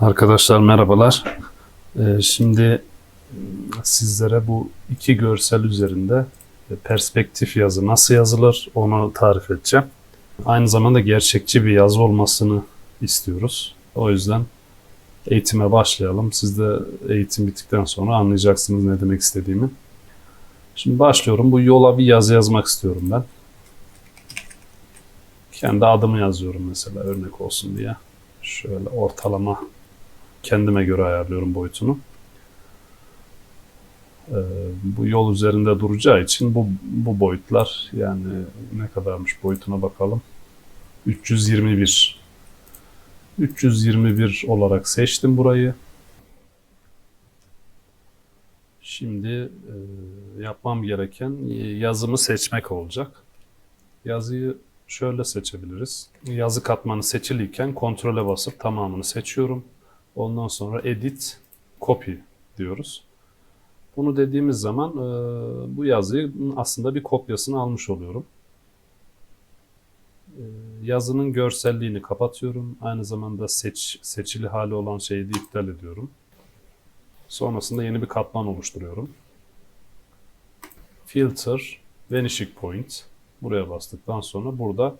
Arkadaşlar merhabalar. Ee, şimdi sizlere bu iki görsel üzerinde perspektif yazı nasıl yazılır onu tarif edeceğim. Aynı zamanda gerçekçi bir yazı olmasını istiyoruz. O yüzden eğitime başlayalım. Siz de eğitim bittikten sonra anlayacaksınız ne demek istediğimi. Şimdi başlıyorum. Bu yola bir yazı yazmak istiyorum ben. Kendi adımı yazıyorum mesela örnek olsun diye. Şöyle ortalama kendime göre ayarlıyorum boyutunu. Ee, bu yol üzerinde duracağı için bu, bu boyutlar yani ne kadarmış boyutuna bakalım. 321. 321 olarak seçtim burayı. Şimdi e, yapmam gereken yazımı seçmek olacak. Yazıyı şöyle seçebiliriz. Yazı katmanı seçiliyken kontrole basıp tamamını seçiyorum. Ondan sonra edit, copy diyoruz. Bunu dediğimiz zaman e, bu yazıyı aslında bir kopyasını almış oluyorum. E, yazının görselliğini kapatıyorum. Aynı zamanda seç, seçili hali olan şeyi de iptal ediyorum. Sonrasında yeni bir katman oluşturuyorum. Filter, Vanishing Point. Buraya bastıktan sonra burada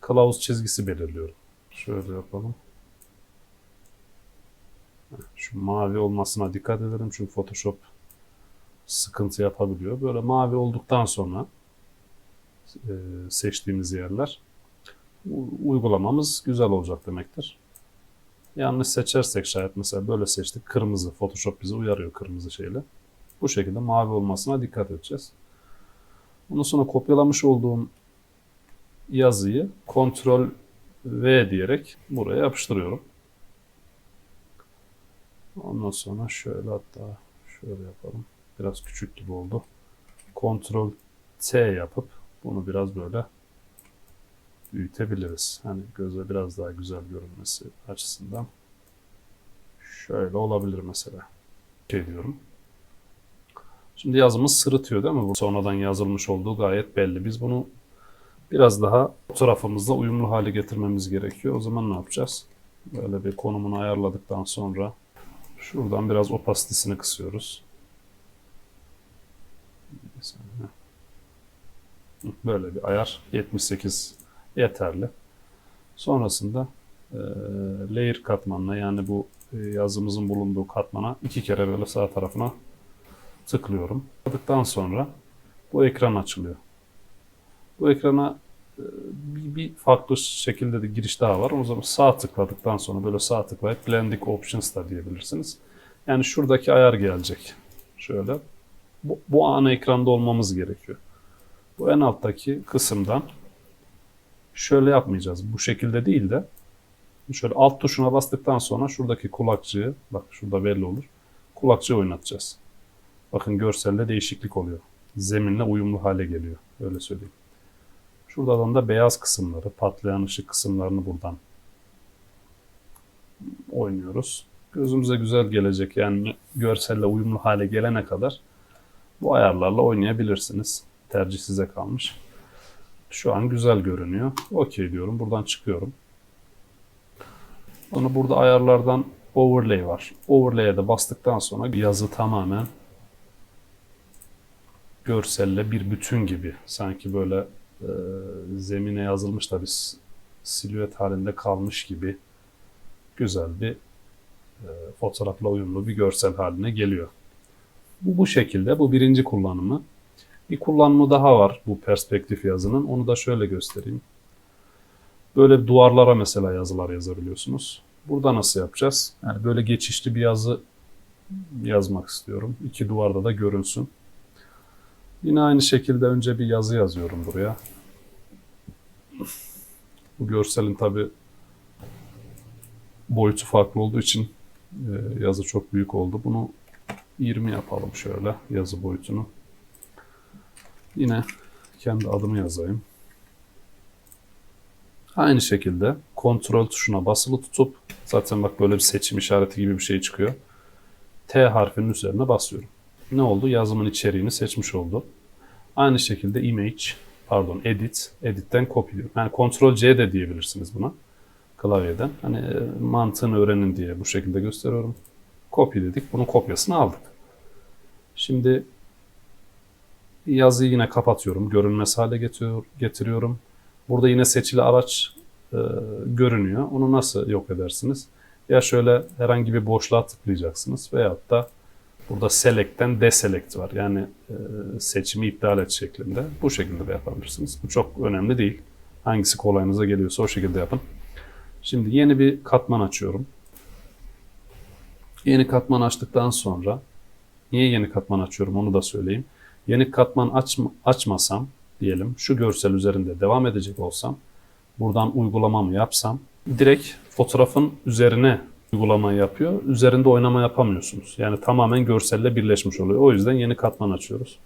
kılavuz çizgisi belirliyorum. Şöyle yapalım. Şu mavi olmasına dikkat edelim çünkü Photoshop sıkıntı yapabiliyor. Böyle mavi olduktan sonra e, seçtiğimiz yerler uygulamamız güzel olacak demektir. Yanlış seçersek şayet mesela böyle seçtik kırmızı Photoshop bizi uyarıyor kırmızı şeyle. Bu şekilde mavi olmasına dikkat edeceğiz. Ondan sonra kopyalamış olduğum yazıyı Ctrl V diyerek buraya yapıştırıyorum. Ondan sonra şöyle hatta şöyle yapalım. Biraz küçük gibi oldu. Ctrl T yapıp bunu biraz böyle büyütebiliriz. Hani göze biraz daha güzel görünmesi açısından. Şöyle olabilir mesela. Şey diyorum. Şimdi yazımız sırıtıyor değil mi? Bu sonradan yazılmış olduğu gayet belli. Biz bunu biraz daha fotoğrafımızla uyumlu hale getirmemiz gerekiyor. O zaman ne yapacağız? Böyle bir konumunu ayarladıktan sonra şuradan biraz opasitesini kısıyoruz. Böyle bir ayar 78 yeterli. Sonrasında e, layer katmanına yani bu e, yazımızın bulunduğu katmana iki kere böyle sağ tarafına tıklıyorum. Tıkladıktan sonra bu ekran açılıyor. Bu ekrana bir, bir farklı şekilde de giriş daha var. O zaman sağ tıkladıktan sonra böyle sağ tıklayıp Blending Options da diyebilirsiniz. Yani şuradaki ayar gelecek. Şöyle. Bu, bu ana ekranda olmamız gerekiyor. Bu en alttaki kısımdan şöyle yapmayacağız. Bu şekilde değil de şöyle alt tuşuna bastıktan sonra şuradaki kulakçığı bak şurada belli olur. Kulakçığı oynatacağız. Bakın görselde değişiklik oluyor. Zeminle uyumlu hale geliyor. Öyle söyleyeyim. Şuradan da beyaz kısımları, patlayan ışık kısımlarını buradan oynuyoruz. Gözümüze güzel gelecek yani görselle uyumlu hale gelene kadar bu ayarlarla oynayabilirsiniz. Tercih size kalmış. Şu an güzel görünüyor. Okey diyorum. Buradan çıkıyorum. Onu burada ayarlardan overlay var. Overlay'e de bastıktan sonra yazı tamamen görselle bir bütün gibi. Sanki böyle e, zemine yazılmış da bir silüet halinde kalmış gibi güzel bir e, fotoğrafla uyumlu bir görsel haline geliyor. Bu bu şekilde. Bu birinci kullanımı. Bir kullanımı daha var bu perspektif yazının. Onu da şöyle göstereyim. Böyle duvarlara mesela yazılar yazabiliyorsunuz. Burada nasıl yapacağız? Yani böyle geçişli bir yazı yazmak istiyorum. İki duvarda da görünsün. Yine aynı şekilde önce bir yazı yazıyorum buraya. Bu görselin tabi boyutu farklı olduğu için e, yazı çok büyük oldu. Bunu 20 yapalım şöyle yazı boyutunu. Yine kendi adımı yazayım. Aynı şekilde kontrol tuşuna basılı tutup zaten bak böyle bir seçim işareti gibi bir şey çıkıyor. T harfinin üzerine basıyorum. Ne oldu? Yazımın içeriğini seçmiş oldu. Aynı şekilde image, pardon edit, editten copy diyorum. Yani kontrol C de diyebilirsiniz buna. klavyeden. Hani e, mantığını öğrenin diye bu şekilde gösteriyorum. Copy dedik. Bunun kopyasını aldık. Şimdi yazıyı yine kapatıyorum. Görünmez hale getiriyor, getiriyorum. Burada yine seçili araç e, görünüyor. Onu nasıl yok edersiniz? Ya şöyle herhangi bir boşluğa tıklayacaksınız veyahut da burada select'ten deselect var. Yani e, seçimi iptal et şeklinde. Bu şekilde de yapabilirsiniz. Bu çok önemli değil. Hangisi kolayınıza geliyorsa o şekilde yapın. Şimdi yeni bir katman açıyorum. Yeni katman açtıktan sonra niye yeni katman açıyorum onu da söyleyeyim. Yeni katman açma, açmasam diyelim şu görsel üzerinde devam edecek olsam buradan uygulamamı yapsam direkt fotoğrafın üzerine uygulama yapıyor. Üzerinde oynama yapamıyorsunuz. Yani tamamen görselle birleşmiş oluyor. O yüzden yeni katman açıyoruz.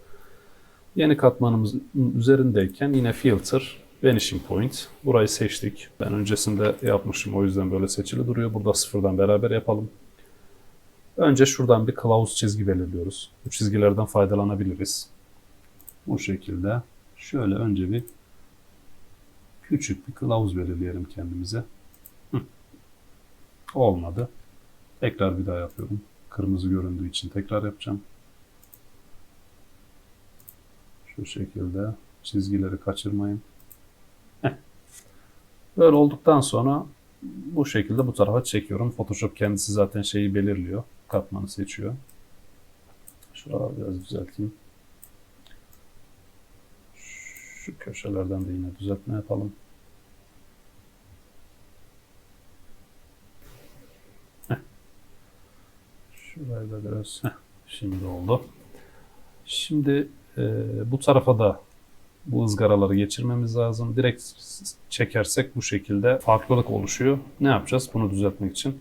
Yeni katmanımızın üzerindeyken yine filter, vanishing point. Burayı seçtik. Ben öncesinde yapmışım o yüzden böyle seçili duruyor. Burada sıfırdan beraber yapalım. Önce şuradan bir kılavuz çizgi belirliyoruz. Bu çizgilerden faydalanabiliriz. Bu şekilde şöyle önce bir küçük bir kılavuz belirleyelim kendimize. Olmadı. Tekrar bir daha yapıyorum. Kırmızı göründüğü için tekrar yapacağım. Şu şekilde çizgileri kaçırmayın. Böyle olduktan sonra bu şekilde bu tarafa çekiyorum. Photoshop kendisi zaten şeyi belirliyor. Katmanı seçiyor. Şuraları biraz düzelteyim. Şu köşelerden de yine düzeltme yapalım. Şurayı da biraz heh, şimdi oldu. Şimdi e, bu tarafa da bu ızgaraları geçirmemiz lazım. Direkt çekersek bu şekilde farklılık oluşuyor. Ne yapacağız bunu düzeltmek için?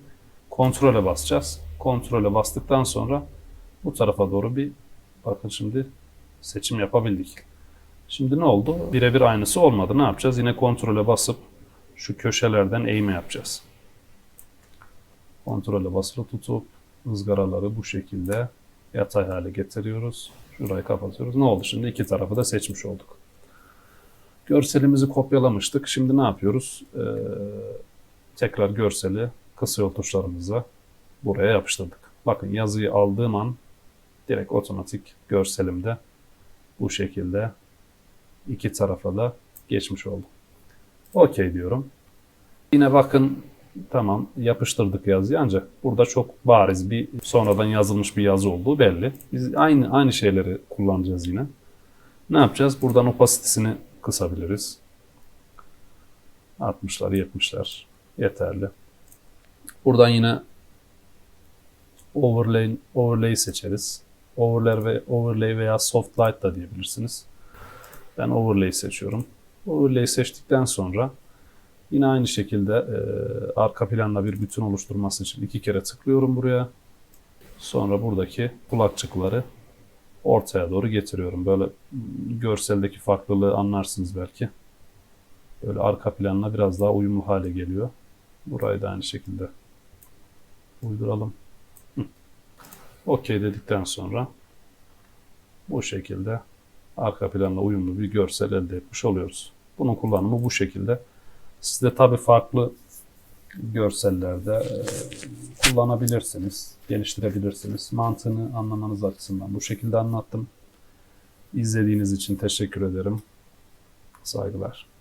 Kontrole basacağız. Kontrole bastıktan sonra bu tarafa doğru bir bakın şimdi seçim yapabildik. Şimdi ne oldu? Birebir aynısı olmadı. Ne yapacağız? Yine kontrole basıp şu köşelerden eğme yapacağız. Kontrole basılı tutup ızgaraları bu şekilde yatay hale getiriyoruz. Şurayı kapatıyoruz. Ne oldu şimdi? İki tarafı da seçmiş olduk. Görselimizi kopyalamıştık. Şimdi ne yapıyoruz? Ee, tekrar görseli kısa yol tuşlarımızla buraya yapıştırdık. Bakın yazıyı aldığım an direkt otomatik görselimde bu şekilde iki tarafa da geçmiş oldu. Okey diyorum. Yine bakın tamam yapıştırdık yazıyı ancak burada çok bariz bir sonradan yazılmış bir yazı olduğu belli. Biz aynı aynı şeyleri kullanacağız yine. Ne yapacağız? Buradan opasitesini kısabiliriz. 60'lar 70'ler yeterli. Buradan yine overlay overlay seçeriz. Overlay ve overlay veya soft light da diyebilirsiniz. Ben overlay seçiyorum. Overlay seçtikten sonra yine aynı şekilde e, arka planla bir bütün oluşturması için iki kere tıklıyorum buraya. Sonra buradaki kulakçıkları ortaya doğru getiriyorum. Böyle görseldeki farklılığı anlarsınız belki. Böyle arka planla biraz daha uyumlu hale geliyor. Burayı da aynı şekilde uyduralım. Okey dedikten sonra bu şekilde arka planla uyumlu bir görsel elde etmiş oluyoruz. Bunun kullanımı bu şekilde. Siz de tabii farklı görsellerde e, kullanabilirsiniz, geliştirebilirsiniz. Mantığını anlamanız açısından bu şekilde anlattım. İzlediğiniz için teşekkür ederim. Saygılar.